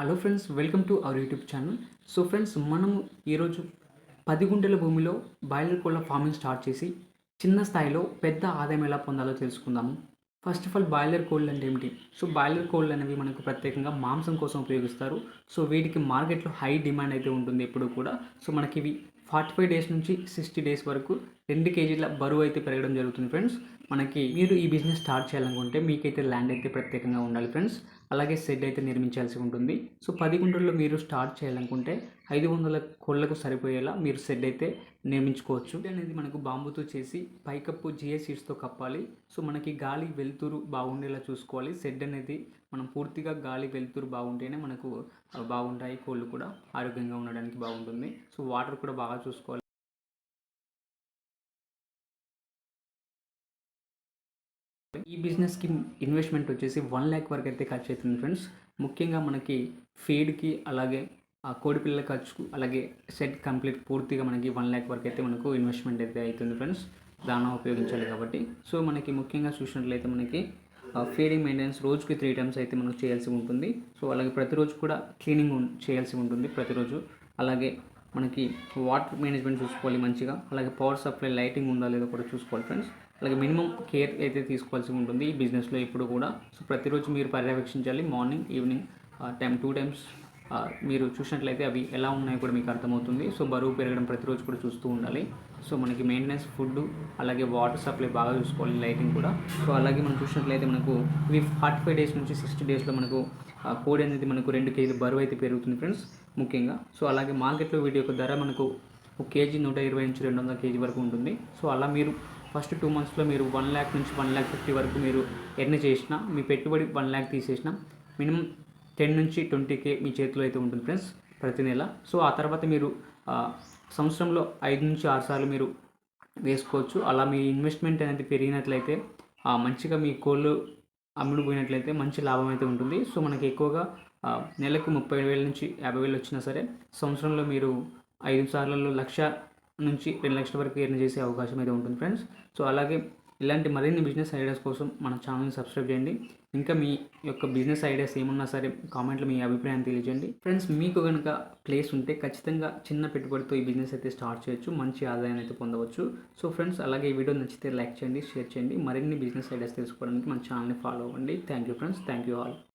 Hello friends welcome to our YouTube channel so friends మనము ఈరోజు పది గుంటల భూమిలో బాయిలర్ కోళ్ళ ఫార్మింగ్ స్టార్ట్ చేసి చిన్న స్థాయిలో పెద్ద ఆదాయం ఎలా పొందాలో తెలుసుకుందాము ఫస్ట్ ఆఫ్ ఆల్ బాయిలర్ కోళ్ళు అంటే ఏమిటి? సో బాయిలర్ కోళ్ళు అనేవి మనకు ప్రత్యేకంగా మాంసం కోసం ఉపయోగిస్తారు. సో వీటికి మార్కెట్లో హై డిమాండ్ అయితే ఉంటుంది ఎప్పుడు కూడా. సో మనకి ఇవి ఫార్టీ ఫైవ్ డేస్ నుంచి సిక్స్టీ డేస్ వరకు రెండు కేజీల బరువు అయితే పెరగడం జరుగుతుంది ఫ్రెండ్స్ మనకి మీరు ఈ బిజినెస్ స్టార్ట్ చేయాలనుకుంటే మీకైతే ల్యాండ్ అయితే ప్రత్యేకంగా ఉండాలి ఫ్రెండ్స్ అలాగే షెడ్ అయితే నిర్మించాల్సి ఉంటుంది. సో పది గుంటల్లో మీరు స్టార్ట్ చేయాలనుకుంటే ఐదు వందల కోళ్ళకు సరిపోయేలా మీరు షెడ్ అయితే నిర్మించుకోవచ్చు. అనేది మనకు బాంబుతో చేసి పైకప్పు జిఏ సీట్స్తో కప్పాలి. సో మనకి గాలి వెలుతురు బాగుండేలా చూసుకోవాలి. షెడ్ అనేది మనం పూర్తిగా గాలి వెలుతురు బాగుంటేనే మనకు బాగుంటాయి. కోళ్ళు కూడా ఆరోగ్యంగా ఉండడానికి బాగుంటుంది. సో వాటర్ కూడా బాగా చూసుకోవాలి. ఈ బిజినెస్కి ఇన్వెస్ట్మెంట్ వచ్చేసి వన్ ల్యాక్ వరకు అయితే ఖర్చు అవుతుంది ఫ్రెండ్స్. ముఖ్యంగా మనకి ఫీడ్కి అలాగే ఆ కోడి పిల్లల ఖర్చు అలాగే సెట్ కంప్లీట్ పూర్తిగా మనకి వన్ ల్యాక్ వరకు అయితే మనకు ఇన్వెస్ట్మెంట్ అయితే అవుతుంది ఫ్రెండ్స్. దానా ఉపయోగించాలి కాబట్టి. సో మనకి ముఖ్యంగా చూసినట్లయితే మనకి ఫీడింగ్ మెయింటెనెన్స్ రోజుకి త్రీ టైమ్స్ అయితే మనకు చేయాల్సి ఉంటుంది. సో అలాగే ప్రతిరోజు కూడా క్లీనింగ్ ఉం- చేయాల్సి ఉంటుంది ప్రతిరోజు. అలాగే మనకి వాటర్ మేనేజ్మెంట్ చూసుకోవాలి మంచిగా. అలాగే పవర్ సప్లై లైటింగ్ ఉందా లేదో కూడా చూసుకోవాలి ఫ్రెండ్స్. అలాగే మినిమం కేర్ అయితే తీసుకోవాల్సి ఉంటుంది ఈ బిజినెస్లో ఎప్పుడు కూడా. సో ప్రతిరోజు మీరు పర్యవేక్షించాలి morning evening time two times మీరు చూసినట్లయితే అవి ఎలా ఉన్నాయో కూడా మీకు అర్థమవుతుంది. సో బరువు పెరగడం ప్రతిరోజు కూడా చూస్తూ ఉండాలి. సో మనకి మెయింటెనెన్స్ ఫుడ్ అలాగే వాటర్ సప్లై బాగా చూసుకోవాలి లైటింగ్ కూడా. సో అలాగే మనం చూసినట్లయితే మనకు ఇవి ఫార్టీ ఫైవ్ డేస్ నుంచి సిక్స్టీ డేస్లో మనకు కోడి అనేది మనకు రెండు కేజీలు బరువు అయితే పెరుగుతుంది ఫ్రెండ్స్ ముఖ్యంగా. సో అలాగే మార్కెట్లో వీటి యొక్క ధర మనకు ఒక కేజీ నూట ఇరవై నుంచి రెండు వందల కేజీ వరకు ఉంటుంది. సో అలా మీరు ఫస్ట్ టూ మంత్స్లో మీరు వన్ ల్యాక్ నుంచి వన్ ల్యాక్ ఫిఫ్టీ వరకు మీరు ఎర్న్ చేసిన మీ పెట్టుబడి వన్ ల్యాక్ తీసేసిన మినిమం టెన్ నుంచి ట్వంటీ కే మీ చేతిలో అయితే ఉంటుంది ఫ్రెండ్స్ ప్రతి నెల. సో ఆ తర్వాత మీరు సంవత్సరంలో ఐదు నుంచి ఆరు సార్లు మీరు వేసుకోవచ్చు. అలా మీ ఇన్వెస్ట్మెంట్ అనేది పెరిగినట్లయితే మంచిగా మీ కోళ్ళు అమ్ముడు పోయినట్లయితే మంచి లాభం అయితే ఉంటుంది. సో మనకి ఎక్కువగా నెలకు ముప్పై వేల నుంచి యాభై వేలు వచ్చినా సరే సంవత్సరంలో మీరు ఐదు సార్లలో లక్ష నుంచి రెండు లక్షల వరకు ఎర్న్ చేసే అవకాశం అయితే ఉంటుంది ఫ్రెండ్స్ సో అలాగే ఇలాంటి మరిన్ని బిజినెస్ ఐడియాస్ కోసం మన ఛానల్ని సబ్స్క్రైబ్ చేయండి. ఇంకా మీ యొక్క బిజినెస్ ఐడియాస్ ఏమున్నా సరే కామెంట్లో మీ అభిప్రాయం తెలియజేయండి. ఫ్రెండ్స్ మీకు కనుక ప్లేస్ ఉంటే ఖచ్చితంగా చిన్న పెట్టుబడితో ఈ బిజినెస్ అయితే స్టార్ట్ చేయొచ్చు. మంచి ఆదాయం అయితే పొందవచ్చు. సో ఫ్రెండ్స్ అలాగే ఈ వీడియో నచ్చితే లైక్ చేయండి షేర్ చేయండి. మరిన్ని బిజినెస్ ఐడియాస్ తెలుసుకోవడానికి మన ఛానల్ని ఫాలో అవ్వండి. Thank you friends thank you all